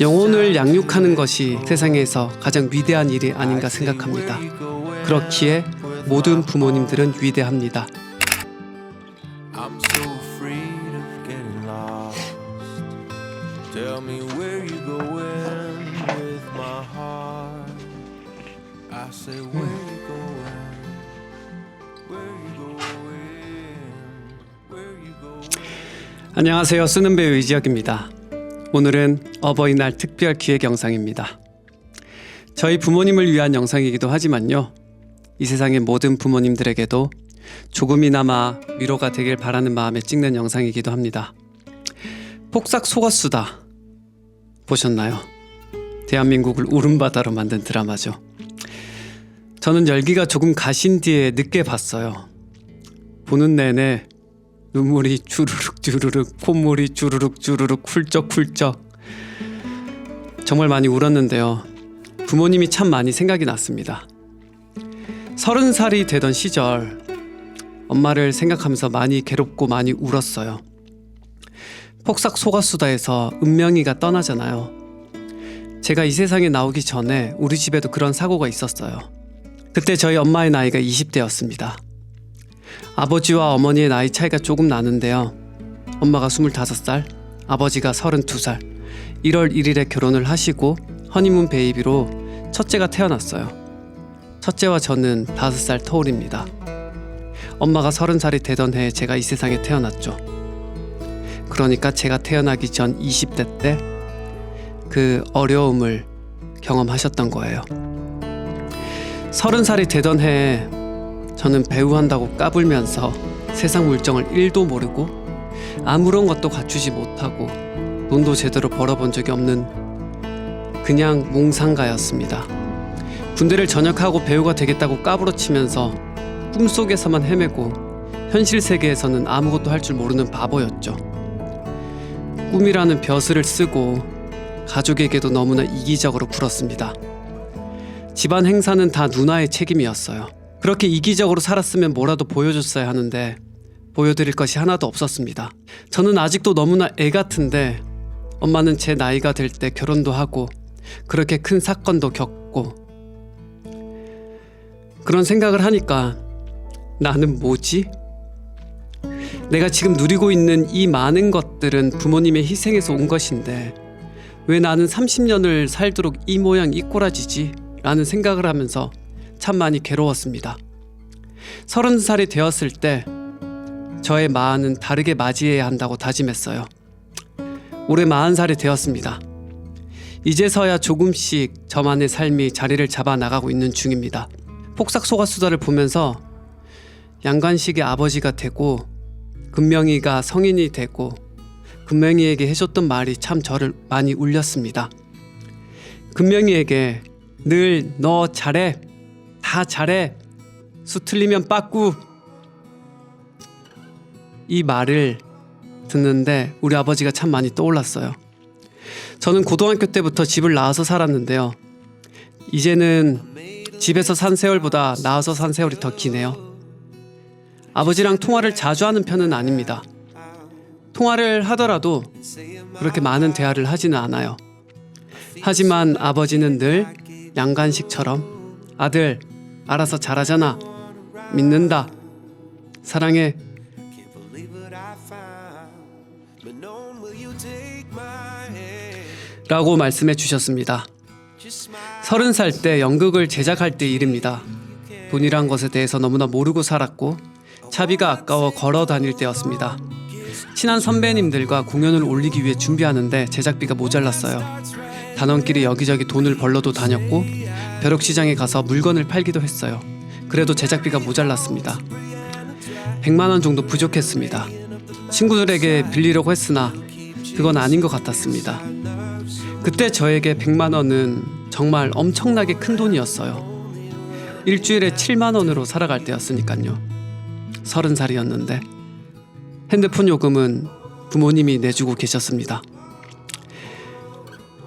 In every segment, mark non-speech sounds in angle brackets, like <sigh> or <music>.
영혼을 양육하는 것이 세상에서 가장 위대한 일이 아닌가 생각합니다. 그렇기에 모든 부모님들은 위대합니다. 안녕하세요. 쓰는 배우 이지혁입니다. 오늘은 어버이날 특별 기획 영상입니다. 저희 부모님을 위한 영상이기도 하지만요. 이 세상의 모든 부모님들에게도 조금이나마 위로가 되길 바라는 마음에 찍는 영상이기도 합니다. 폭삭 속았수다 보셨나요? 대한민국을 울음바다로 만든 드라마죠. 저는 열기가 조금 가신 뒤에 늦게 봤어요. 보는 내내 눈물이 주르륵 주르륵 콧물이 주르륵 주르륵 훌쩍훌쩍 정말 많이 울었는데요. 부모님이 참 많이 생각이 났습니다. 서른 살이 되던 시절 엄마를 생각하면서 많이 괴롭고 많이 울었어요. 폭삭 속았수다에서 은명이가 떠나잖아요. 제가 이 세상에 나오기 전에 우리 집에도 그런 사고가 있었어요. 그때 저희 엄마의 나이가 20대였습니다. 아버지와 어머니의 나이 차이가 조금 나는데요. 엄마가 25살, 아버지가 32살. 1월 1일에 결혼을 하시고 허니문 베이비로 첫째가 태어났어요. 첫째와 저는 5살 터울입니다. 엄마가 30살이 되던 해에 제가 이 세상에 태어났죠. 그러니까 제가 태어나기 전 20대 때 그 어려움을 경험하셨던 거예요. 30살이 되던 해에 저는 배우 한다고 까불면서 세상 물정을 1도 모르고 아무런 것도 갖추지 못하고 돈도 제대로 벌어본 적이 없는 그냥 몽상가였습니다. 군대를 전역하고 배우가 되겠다고 까부러치면서 꿈속에서만 헤매고 현실 세계에서는 아무것도 할 줄 모르는 바보였죠. 꿈이라는 벼슬을 쓰고 가족에게도 너무나 이기적으로 굴었습니다. 집안 행사는 다 누나의 책임이었어요. 그렇게 이기적으로 살았으면 뭐라도 보여줬어야 하는데 보여드릴 것이 하나도 없었습니다. 저는 아직도 너무나 애 같은데 엄마는 제 나이가 될 때 결혼도 하고 그렇게 큰 사건도 겪고 그런 생각을 하니까 나는 뭐지? 내가 지금 누리고 있는 이 많은 것들은 부모님의 희생에서 온 것인데 왜 나는 30년을 살도록 이 모양 이 꼬라지지? 라는 생각을 하면서 참 많이 괴로웠습니다. 서른 살이 되었을 때 저의 마흔은 다르게 맞이해야 한다고 다짐했어요. 올해 마흔 살이 되었습니다. 이제서야 조금씩 저만의 삶이 자리를 잡아 나가고 있는 중입니다. 폭삭 소가 수다를 보면서 양관식의 아버지가 되고 금명이가 성인이 되고 금명이에게 해줬던 말이 참 저를 많이 울렸습니다. 금명이에게 늘 너 잘해 다 잘해 수 틀리면 빠꾸 이 말을 듣는데 우리 아버지가 참 많이 떠올랐어요. 저는 고등학교 때부터 집을 나와서 살았는데요. 이제는 집에서 산 세월보다 나와서 산 세월이 더 기네요. 아버지랑 통화를 자주 하는 편은 아닙니다. 통화를 하더라도 그렇게 많은 대화를 하지는 않아요. 하지만 아버지는 늘 양간식처럼 아들 알아서 잘하잖아 믿는다 사랑해 라고 말씀해 주셨습니다. 서른 살 때 연극을 제작할 때 일입니다. 돈이란 것에 대해서 너무나 모르고 살았고 차비가 아까워 걸어 다닐 때였습니다. 친한 선배님들과 공연을 올리기 위해 준비하는데 제작비가 모자랐어요. 단원끼리 여기저기 돈을 벌러도 다녔고 벼룩시장에 가서 물건을 팔기도 했어요. 그래도 제작비가 모자랐습니다. 100만 원 정도 부족했습니다. 친구들에게 빌리려고 했으나 그건 아닌 것 같았습니다. 그때 저에게 100만 원은 정말 엄청나게 큰 돈이었어요. 일주일에 7만 원으로 살아갈 때였으니까요. 서른 살이었는데 핸드폰 요금은 부모님이 내주고 계셨습니다.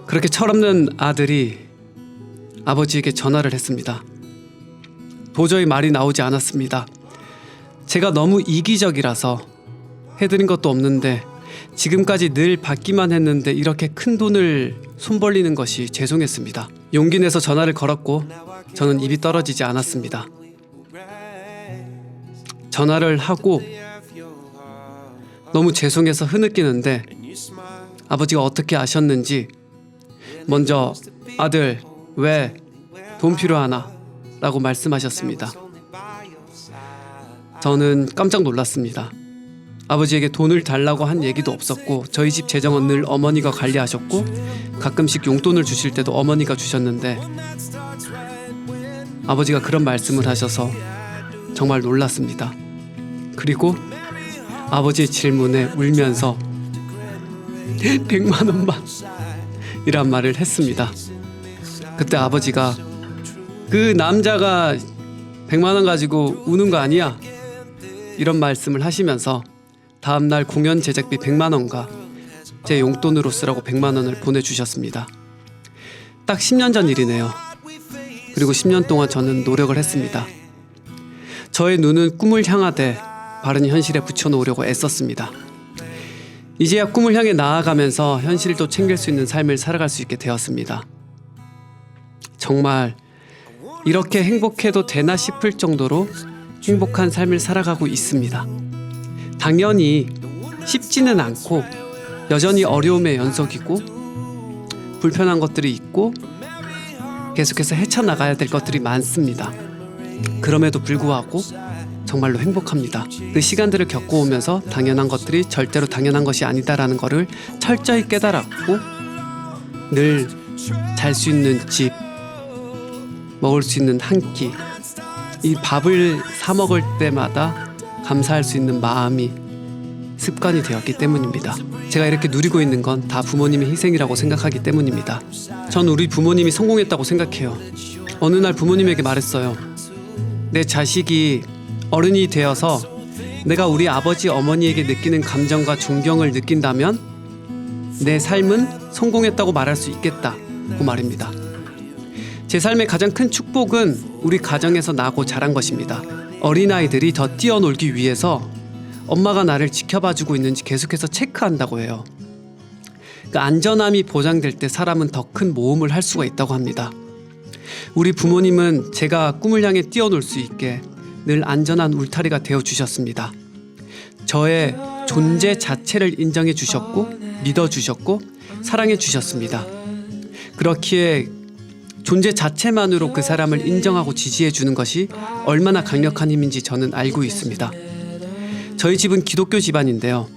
그렇게 철없는 아들이 아버지에게 전화를 했습니다. 도저히 말이 나오지 않았습니다. 제가 너무 이기적이라서 해드린 것도 없는데 지금까지 늘 받기만 했는데 이렇게 큰 돈을 손 벌리는 것이 죄송했습니다. 용기 내서 전화를 걸었고 저는 입이 떨어지지 않았습니다. 전화를 하고 너무 죄송해서 흐느끼는데 아버지가 어떻게 아셨는지 먼저 아들 왜 돈 필요하나 라고 말씀하셨습니다. 저는 깜짝 놀랐습니다. 아버지에게 돈을 달라고 한 얘기도 없었고 저희 집 재정은 늘 어머니가 관리하셨고 가끔씩 용돈을 주실 때도 어머니가 주셨는데 아버지가 그런 말씀을 하셔서 정말 놀랐습니다. 그리고 아버지의 질문에 울면서 <laughs> 100만 원만 이란 말을 했습니다. 그때 아버지가 그 남자가 100만 원 가지고 우는 거 아니야? 이런 말씀을 하시면서 다음 날 공연 제작비 100만 원과 제 용돈으로 쓰라고 100만 원을 보내주셨습니다. 딱 10년 전 일이네요. 그리고 10년 동안 저는 노력을 했습니다. 저의 눈은 꿈을 향하되 바른 현실에 붙여놓으려고 애썼습니다. 이제야 꿈을 향해 나아가면서 현실도 챙길 수 있는 삶을 살아갈 수 있게 되었습니다. 정말 이렇게 행복해도 되나 싶을 정도로 행복한 삶을 살아가고 있습니다. 당연히 쉽지는 않고 여전히 어려움의 연속이고 불편한 것들이 있고 계속해서 헤쳐나가야 될 것들이 많습니다. 그럼에도 불구하고 정말로 행복합니다. 그 시간들을 겪어오면서 당연한 것들이 절대로 당연한 것이 아니다라는 것을 철저히 깨달았고 늘 잘 수 있는 집, 먹을 수 있는 한 끼, 이 밥을 사 먹을 때마다 감사할 수 있는 마음이 습관이 되었기 때문입니다. 제가 이렇게 누리고 있는 건 다 부모님의 희생이라고 생각하기 때문입니다. 전 우리 부모님이 성공했다고 생각해요. 어느 날 부모님에게 말했어요. 내 자식이 어른이 되어서 내가 우리 아버지 어머니에게 느끼는 감정과 존경을 느낀다면 내 삶은 성공했다고 말할 수 있겠다고 말입니다. 제 삶의 가장 큰 축복은 우리 가정에서 나고 자란 것입니다. 어린아이들이 더 뛰어놀기 위해서 엄마가 나를 지켜봐주고 있는지 계속해서 체크한다고 해요. 그 안전함이 보장될 때 사람은 더 큰 모험을 할 수가 있다고 합니다. 우리 부모님은 제가 꿈을 향해 뛰어놀 수 있게 늘 안전한 울타리가 되어 주셨습니다. 저의 존재 자체를 인정해 주셨고 믿어 주셨고 사랑해 주셨습니다. 그렇기에 존재 자체만으로 그 사람을 인정하고 지지해 주는 것이 얼마나 강력한 힘인지 저는 알고 있습니다. 저희 집은 기독교 집안인데요.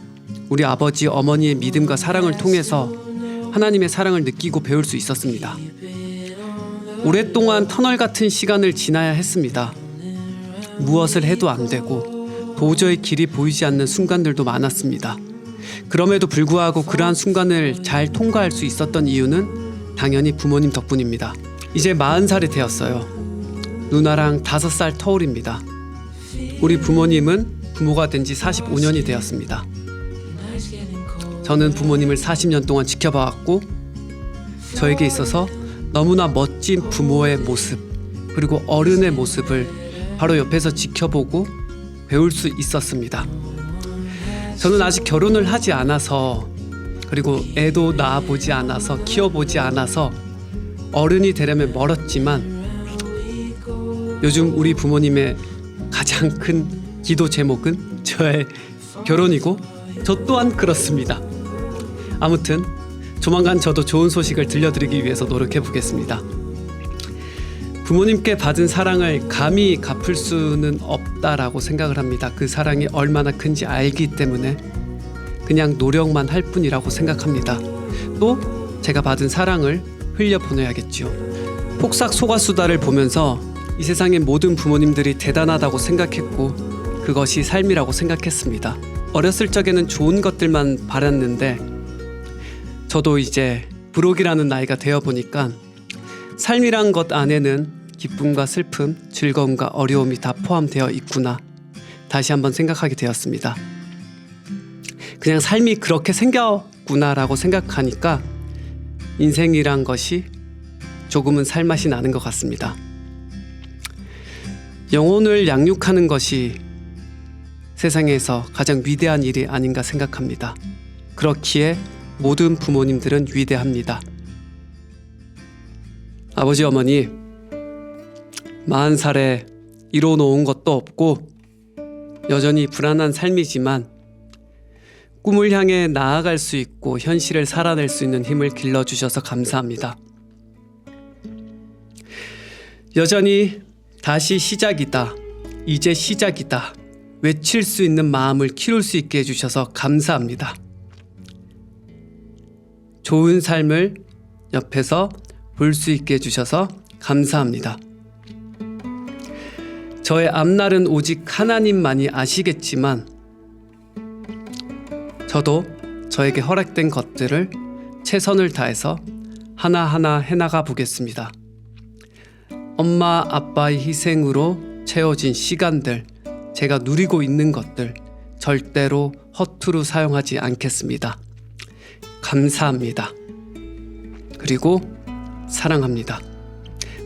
우리 아버지 어머니의 믿음과 사랑을 통해서 하나님의 사랑을 느끼고 배울 수 있었습니다. 오랫동안 터널 같은 시간을 지나야 했습니다. 무엇을 해도 안 되고 도저히 길이 보이지 않는 순간들도 많았습니다. 그럼에도 불구하고 그러한 순간을 잘 통과할 수 있었던 이유는 당연히 부모님 덕분입니다. 이제 40살이 되었어요. 누나랑 5살 터울입니다. 우리 부모님은 부모가 된 지 45년이 되었습니다. 저는 부모님을 40년 동안 지켜봐왔고 저에게 있어서 너무나 멋진 부모의 모습 그리고 어른의 모습을 바로 옆에서 지켜보고 배울 수 있었습니다. 저는 아직 결혼을 하지 않아서 그리고 애도 낳아보지 않아서 키워보지 않아서 어른이 되려면 멀었지만 요즘 우리 부모님의 가장 큰 기도 제목은 저의 결혼이고 저 또한 그렇습니다. 아무튼 조만간 저도 좋은 소식을 들려드리기 위해서 노력해 보겠습니다. 부모님께 받은 사랑을 감히 갚을 수는 없다라고 생각을 합니다. 그 사랑이 얼마나 큰지 알기 때문에 그냥 노력만 할 뿐이라고 생각합니다. 또 제가 받은 사랑을 흘려 보내야겠지요. 폭삭 소가수다를 보면서 이 세상의 모든 부모님들이 대단하다고 생각했고 그것이 삶이라고 생각했습니다. 어렸을 적에는 좋은 것들만 바랐는데 저도 이제 부록이라는 나이가 되어 보니까 삶이란 것 안에는 기쁨과 슬픔, 즐거움과 어려움이 다 포함되어 있구나. 다시 한번 생각하게 되었습니다. 그냥 삶이 그렇게 생겼구나라고 생각하니까 인생이란 것이 조금은 살맛이 나는 것 같습니다. 영혼을 양육하는 것이 세상에서 가장 위대한 일이 아닌가 생각합니다. 그렇기에 모든 부모님들은 위대합니다. 아버지 어머니 마흔 살에 이뤄놓은 것도 없고 여전히 불안한 삶이지만 꿈을 향해 나아갈 수 있고 현실을 살아낼 수 있는 힘을 길러주셔서 감사합니다. 여전히 다시 시작이다. 이제 시작이다. 외칠 수 있는 마음을 키울 수 있게 해주셔서 감사합니다. 좋은 삶을 옆에서 볼 수 있게 해주셔서 감사합니다. 저의 앞날은 오직 하나님만이 아시겠지만 저도 저에게 허락된 것들을 최선을 다해서 하나하나 해나가 보겠습니다. 엄마 아빠의 희생으로 채워진 시간들, 제가 누리고 있는 것들 절대로 허투루 사용하지 않겠습니다. 감사합니다. 그리고 사랑합니다.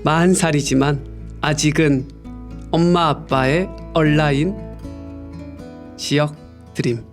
마흔 살이지만 아직은 엄마 아빠의 얼라인 지역 드림